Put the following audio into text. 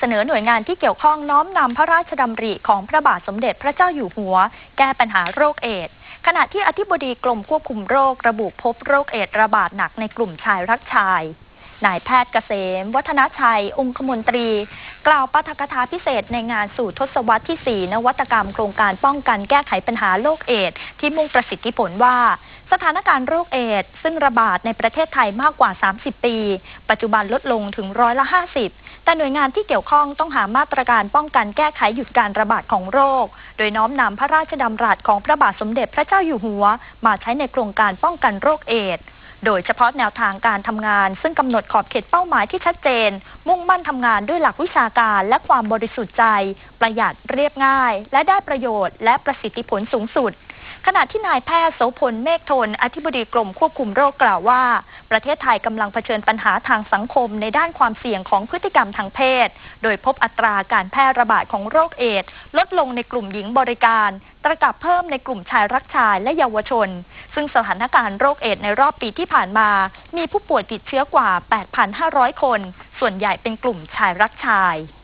สนอหน่วยงานที่เกี่ยวข้องน้อมนำพระราชดำริของพระบาทสมเด็จพระเจ้าอยู่หัว แก้ปัญหาโรคเอดส์ขณะที่อธิบดีกรมควบคุมโรค ระบุพบโรคเอดส์ระบาดหนักในกลุ่มชายรักชาย นายแพทย์เกษม วัฒนชัย องคมนตรี กล่าวปาฐกถาพิเศษในงานสู่ทศวรรษที่ 4 นวัตกรรมโครงการป้องกันแก้ไขปัญหาโรคเอดส์ที่มุ่งประสิทธิผลว่า สถานการณ์โรคเอดส์ซึ่งระบาดในประเทศไทยมากกว่า 30 ปี ปัจจุบันลดลงถึงร้อยละ 50 แต่หน่วยงานที่เกี่ยวข้องต้องหามาตรการป้องกันแก้ไขหยุดการระบาดของโรค โดยน้อมนำพระราชดำรัสของพระบาทสมเด็จพระเจ้าอยู่หัว มาใช้ในโครงการป้องกันโรคเอดส์ โดยเฉพาะแนวทางการทำงาน ซึ่งกำหนดขอบเขตเป้าหมายที่ชัดเจน มุ่งมั่นทำงานด้วยหลักวิชาการและความบริสุทธิ์ใจ ประหยัดเรียบง่าย และได้ประโยชน์ และประสิทธิผลสูงสุด ขณะที่นายแพทย์โสพลเมฆทน อธิบดีกรมควบคุมโรคกล่าวว่า ประเทศไทยกำลังเผชิญปัญหาทางสังคมในด้านความเสี่ยงของพฤติกรรมทางเพศ โดยพบอัตราการแพร่ระบาดของโรคเอดส์ลดลงในกลุ่มหญิงบริการ ตระกับเพิ่มในกลุ่มชายรักชายและเยาวชน ซึ่งสถานการณ์โรคเอดส์ในรอบปีที่ผ่านมา มีผู้ป่วยติดเชื้อกว่า 8,500 คน ส่วนใหญ่เป็นกลุ่มชายรักชาย